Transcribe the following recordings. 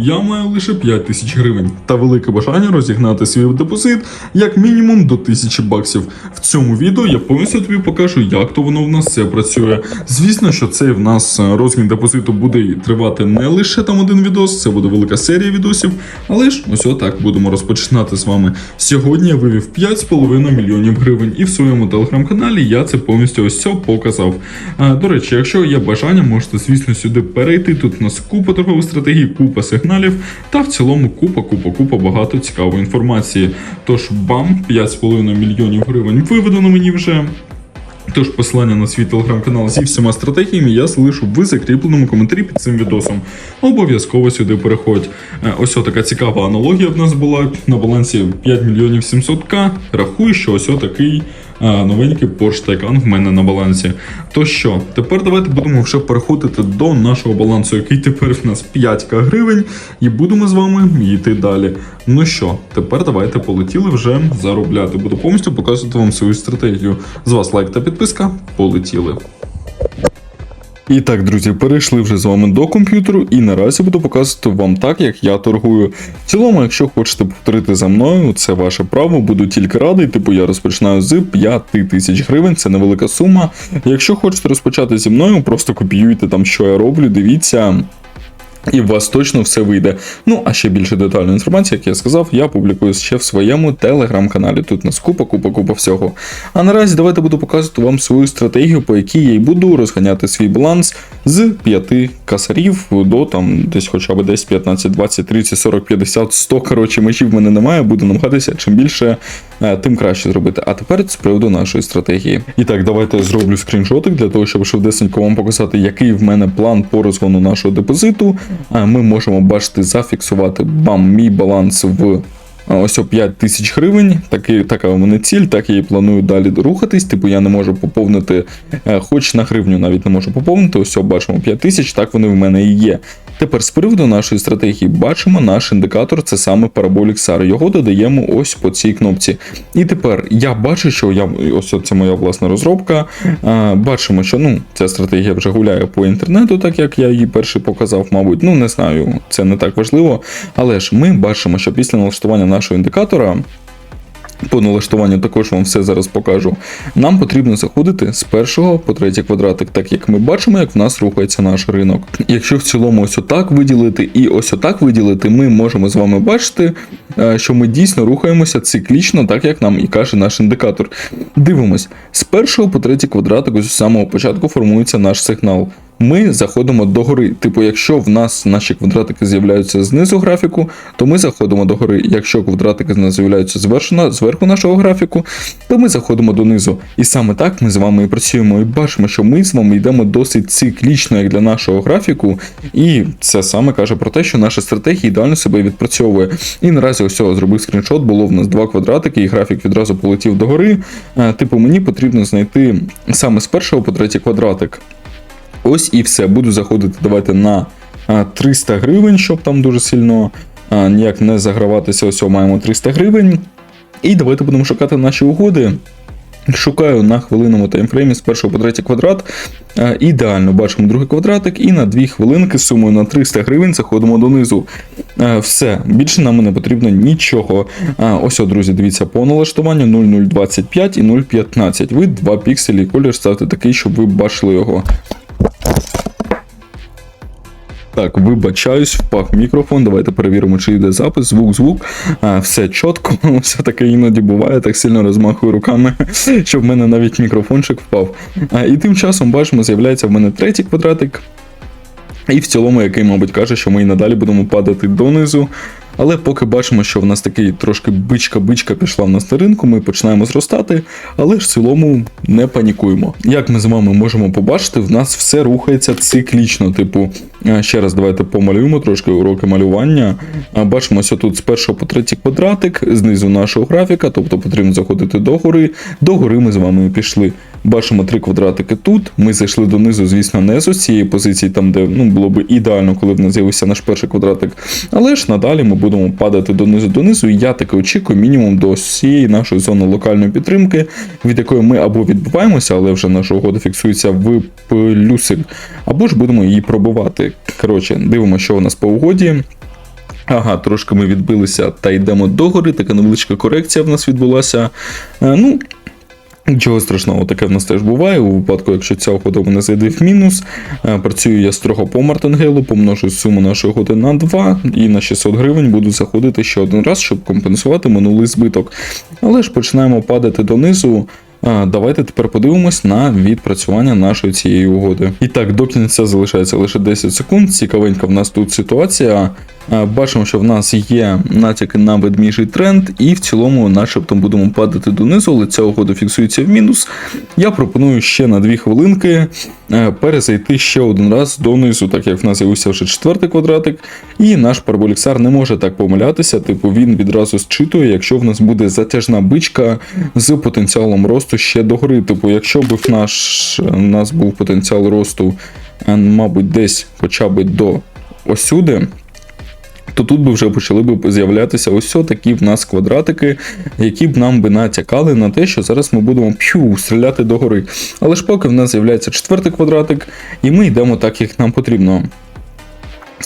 Я маю лише 5 тисяч гривень та велике бажання розігнати свій депозит як мінімум до 1000 баксів. В цьому відео я повністю тобі покажу, як то воно в нас все працює. Звісно, що цей в нас е, розмін депозиту буде тривати не лише там один відос, це буде велика серія відосів. Але ж ось отак будемо розпочинати з вами. Сьогодні я вивів 5,5 мільйонів гривень, і в своєму телеграм-каналі я це повністю ось все показав. До речі, якщо є бажання, можете, звісно, сюди перейти. Тут у нас купа торгових стратегій, купа сигналів, та в цілому купа, купа, купа багато цікавої інформації. Тож бам, 5,5 мільйонів гривень виведено мені вже. Тож посилання на свій телеграм-канал зі всіма стратегіями я залишу в закріпленому коментарі під цим відосом. Обов'язково сюди переходь. Е, Ось така цікава аналогія в нас була на балансі 5 мільйонів 700к. Рахую, що ось такий новенький Porsche Taycan в мене на балансі. То що, тепер давайте будемо вже переходити до нашого балансу, який тепер в нас 5к гривень, і будемо з вами йти далі. Ну що, тепер давайте полетіли вже заробляти. Буду повністю показувати вам свою стратегію. З вас лайк та підписка. Полетіли. І так, друзі, перейшли вже з вами до комп'ютеру, і наразі буду показувати вам так, як я торгую. В цілому, якщо хочете повторити за мною, це ваше право, буду тільки радий. Типу я розпочинаю з 5 тисяч гривень, це невелика сума. Якщо хочете розпочати зі мною, просто копіюйте там, що я роблю, дивіться. І у вас точно все вийде. Ну, а ще більше детальної інформації, як я сказав, я публікую ще в своєму телеграм-каналі. Тут нас купа, купа, купа всього. А наразі давайте буду показувати вам свою стратегію, по якій я й буду розганяти свій баланс з 5 касарів до там десь хоча б десь 15, 20, 30, 40, 50, 100. Коротше, мечів в мене немає, буду намагатися чим більше, е, тим краще зробити. А тепер з приводу нашої стратегії. І так, давайте я зроблю скріншотик для того, щоб швидесенько вам показати, який в мене план по розгону нашого депозиту. Ми можемо бачити, зафіксувати бам, мій баланс в. Ось о 5 тисяч гривень, таки, така у мене ціль, так я і планую далі рухатись. Типу я не можу поповнити, е, хоч на гривню навіть не можу поповнити. Ось о, бачимо 5 тисяч, так вони в мене і є. Тепер з приводу нашої стратегії бачимо наш індикатор, це саме Parabolic SAR. Його додаємо ось по цій кнопці. І тепер я бачу, що я ось це моя власна розробка. Бачимо, що ну ця стратегія вже гуляє по інтернету, так як я її перший показав, мабуть. Ну не знаю, це не так важливо. Але ж ми бачимо, що після налаштування нашого індикатора. По налаштуванню також вам все зараз покажу. Нам потрібно заходити з першого по третій квадратик, так як ми бачимо, як в нас рухається наш ринок. Якщо в цілому ось отак виділити і ось отак виділити, ми можемо з вами бачити, е, що ми дійсно рухаємося циклічно, так як нам і каже наш індикатор. Дивимось, з першого по третій квадратик, ось з самого початку формується наш сигнал. Ми заходимо до гори. Типу, якщо в нас наші квадратики з'являються знизу графіку, то ми заходимо до гори. Якщо квадратики в нас з'являються зверху нашого графіку, то ми заходимо донизу. І саме так ми з вами і працюємо і бачимо, що ми з вами йдемо досить циклічно, як для нашого графіку. І це саме каже про те, що наша стратегія ідеально себе відпрацьовує. І наразі ось цього зробив скріншот, було в нас два квадратики, і графік відразу полетів догори. Е, Типу, мені потрібно знайти саме з першого по третій квадратик. Ось і все. Буду заходити давайте на 300 гривень, щоб там дуже сильно ніяк не заграватися. Ось маємо 300 гривень. І давайте будемо шукати наші угоди. Шукаю на хвилинному таймфреймі з першого по третій квадрат. Ідеально бачимо другий квадратик, і на 2 хвилинки сумою на 300 гривень заходимо донизу. Все, більше нам не потрібно нічого. Ось, о, друзі, дивіться, по налаштуванню 0025 і 015. Ви 2 пікселі колір ставте такий, щоб ви бачили його. Так, вибачаюсь, впав мікрофон. Давайте перевіримо, чи йде запис, звук, звук. А, все чітко, все таке іноді буває, так сильно розмахую руками, щоб в мене навіть мікрофончик впав. А, і тим часом бачимо, з'являється в мене третій квадратик. І в цілому, який, мабуть, каже, що ми і надалі будемо падати донизу. Але поки бачимо, що в нас такий трошки бичка-бичка пішла в нас на ринку, ми починаємо зростати, але ж в цілому не панікуємо. Як ми з вами можемо побачити, в нас все рухається циклічно. Типу, е, ще раз давайте помалюємо трошки уроки малювання. А, Бачимо, що тут з першого по третій квадратик, знизу нашого графіка, тобто потрібно заходити до гори. До гори ми з вами пішли. Бачимо три квадратики тут. Ми зайшли донизу, звісно, не з цієї позиції, там, де ну, було б ідеально, коли в нас з'явився наш перший квадратик. Але ж надалі ми будемо падати донизу донизу. І я таки очікую мінімум до всієї нашої зони локальної підтримки, від якої ми або відбуваємося, але вже наша угода фіксується в плюсик, або ж будемо її пробувати. Коротше, дивимося, що у нас по угоді. Ага, трошки ми відбилися та йдемо догори. Така невеличка корекція в нас відбулася. Е, ну, Нічого страшного, таке в нас теж буває. У випадку, якщо ця угода мене зайде в мінус, е, працюю я строго по мартингелу, помножу суму нашої угоди на 2 і на 600 гривень буду заходити ще один раз, щоб компенсувати минулий збиток. Але ж починаємо падати донизу. Давайте тепер подивимось на відпрацювання нашої цієї угоди. І так, до кінця залишається лише 10 секунд. Цікавенька в нас тут ситуація. Бачимо, що в нас є натяки на ведміжий тренд, і в цілому, начебто, будемо падати донизу, але ця угода фіксується в мінус. Я пропоную ще на 2 хвилинки е, перезайти ще один раз донизу, так як в нас з'явився вже четвертий квадратик, і наш параболіксар не може так помилятися. Типу він відразу зчитує, якщо в нас буде затяжна бичка з потенціалом росту ще догори. Типу, якщо б в наш у нас був потенціал росту, е, мабуть, десь хоча б до осюди. То тут би вже почали б з'являтися ось такі в нас квадратики, які б нам би натякали на те, що зараз ми будемо п'ю стріляти догори. Але ж поки в нас з'являється четвертий квадратик, і ми йдемо так, як нам потрібно.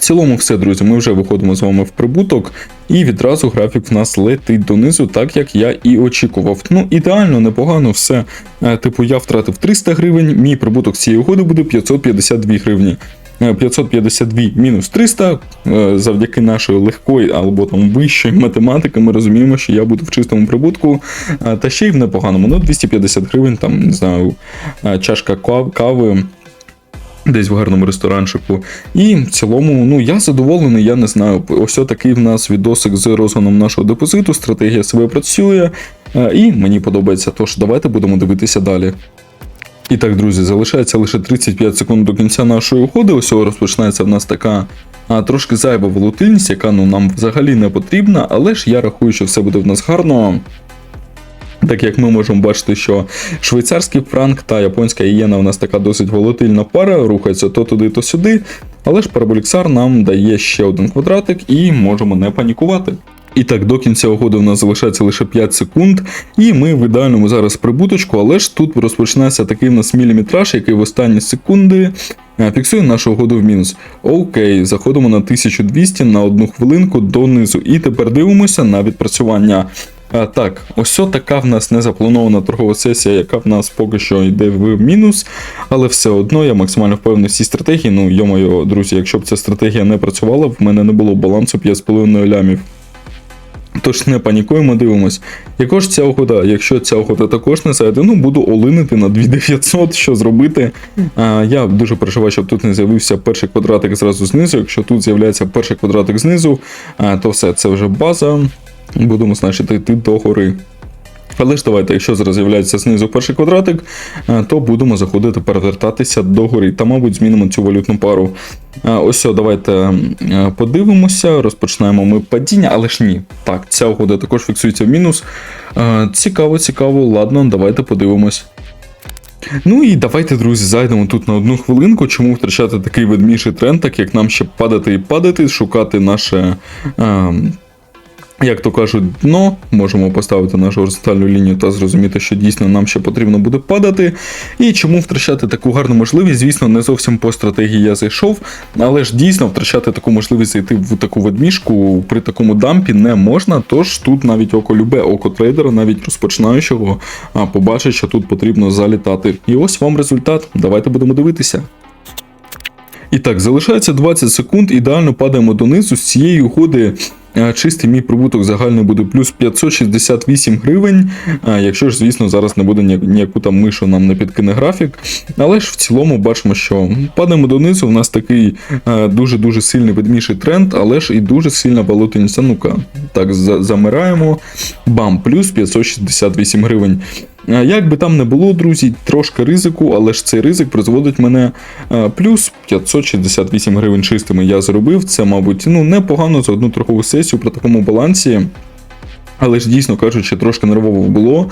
Цілому, все, друзі, ми вже виходимо з вами в прибуток, і відразу графік в нас летить донизу, так як я і очікував. Ну, ідеально, непогано, все. Е, Типу, я втратив 300 гривень, мій прибуток цієї угоди буде 552 гривні. Е, 552 мінус 300, е, завдяки нашої легкої або там вищої математики, ми розуміємо, що я буду в чистому прибутку, е, та ще й в непоганому. Ну, 250 гривень, там, не знаю, е, чашка кави. Десь в гарному ресторанчику. І в цілому, ну я задоволений, я не знаю. Ось такий в нас відосик з розгоном нашого депозиту. Стратегія себе працює, е, і мені подобається. Тож давайте будемо дивитися далі. І так, друзі, залишається лише 35 секунд до кінця нашої угоди. Ось розпочинається в нас така а, трошки зайва волатильність, яка ну, нам взагалі не потрібна, але ж я рахую, що все буде в нас гарно. Так як ми можемо бачити, що швейцарський франк та японська ієна у нас така досить волатильна пара, рухається то туди, то сюди. Але ж параболіксар нам дає ще один квадратик і можемо не панікувати. І так, до кінця угоди у нас залишається лише 5 секунд, і ми в ідеальному зараз прибуточку, але ж тут розпочнеться такий в нас міліметраж, який в останні секунди е, фіксує нашу угоду в мінус. Окей, заходимо на 1200 на одну хвилинку донизу. І тепер дивимося на відпрацювання. Так, ось така в нас незапланована торгова сесія, яка в нас поки що йде в мінус, але все одно я максимально впевнений в цій стратегії. Ну, йомайо, друзі, якщо б ця стратегія не працювала, в мене не було балансу 5,5 лямів. Тож не панікуємо, дивимось. Яко ж ця угода, якщо ця угода також не зайде, ну буду олинити на 2900, що зробити. А, я дуже переживаю, щоб тут не з'явився перший квадратик зразу знизу. Якщо тут з'являється перший квадратик знизу, а, то все, це вже база. Будемо, значить, йти до гори. Але ж давайте, якщо зараз з'являється знизу перший квадратик, е, то будемо заходити перевертатися до гори. Та, мабуть, змінимо цю валютну пару. Е, Ось, давайте е, подивимося, розпочинаємо ми падіння, але ж ні. Так, ця угода також фіксується в мінус. Цікаво, цікаво, ладно, давайте подивимось. Ну і давайте, друзі, зайдемо тут на одну хвилинку. Чому втрачати такий ведміший тренд, так як нам ще падати і падати, шукати наше. Е, як то кажуть, дно, можемо поставити нашу горизонтальну лінію та зрозуміти, що дійсно нам ще потрібно буде падати. І чому втрачати таку гарну можливість? Звісно, не зовсім по стратегії я зайшов, але ж дійсно втрачати таку можливість зайти в таку ведмішку при такому дампі не можна. Тож тут навіть око любе, око трейдера, навіть розпочинаючого, побачить, що тут потрібно залітати. І ось вам результат. Давайте будемо дивитися. І так, залишається 20 секунд, ідеально падаємо донизу. З цієї угоди чистий мій прибуток загальний буде плюс 568 гривень. Якщо ж, звісно, зараз не буде ніяку там мишу, нам не підкине графік. Але ж в цілому бачимо, що падаємо донизу. У нас такий дуже-дуже сильний ведміший тренд, але ж і дуже сильна валютність. Ну-ка, так, замираємо. Бам, плюс 568 гривень. Як би там не було, друзі, трошки ризику, але ж цей ризик призводить мене е, плюс 568 гривень чистими я заробив. Це, мабуть, ну непогано за одну торгову сесію при такому балансі. Але ж дійсно кажучи, трошки нервово було.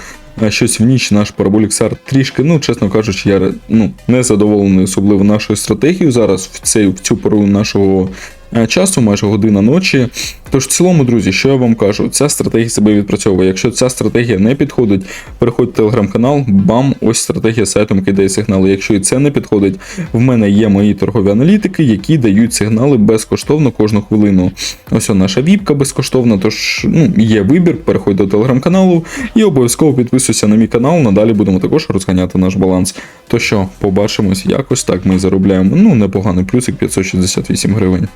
Щось в ніч наш параболіксар трішки, ну, чесно кажучи, я ну, не задоволений особливо нашою стратегією зараз в, цей, в цю пору нашого часу, майже година ночі. Тож, в цілому, друзі, що я вам кажу, ця стратегія себе відпрацьовує. Якщо ця стратегія не підходить, переходь в телеграм-канал, бам, ось стратегія сайтом кидає сигнали. Якщо і це не підходить, в мене є мої торгові аналітики, які дають сигнали безкоштовно кожну хвилину. Ось наша віпка безкоштовна, тож ну, є вибір, переходь до телеграм-каналу і обов'язково підписуйся на мій канал. Надалі будемо також розганяти наш баланс. То що, побачимось якось так. Ми заробляємо ну непоганий плюсик 568 гривень.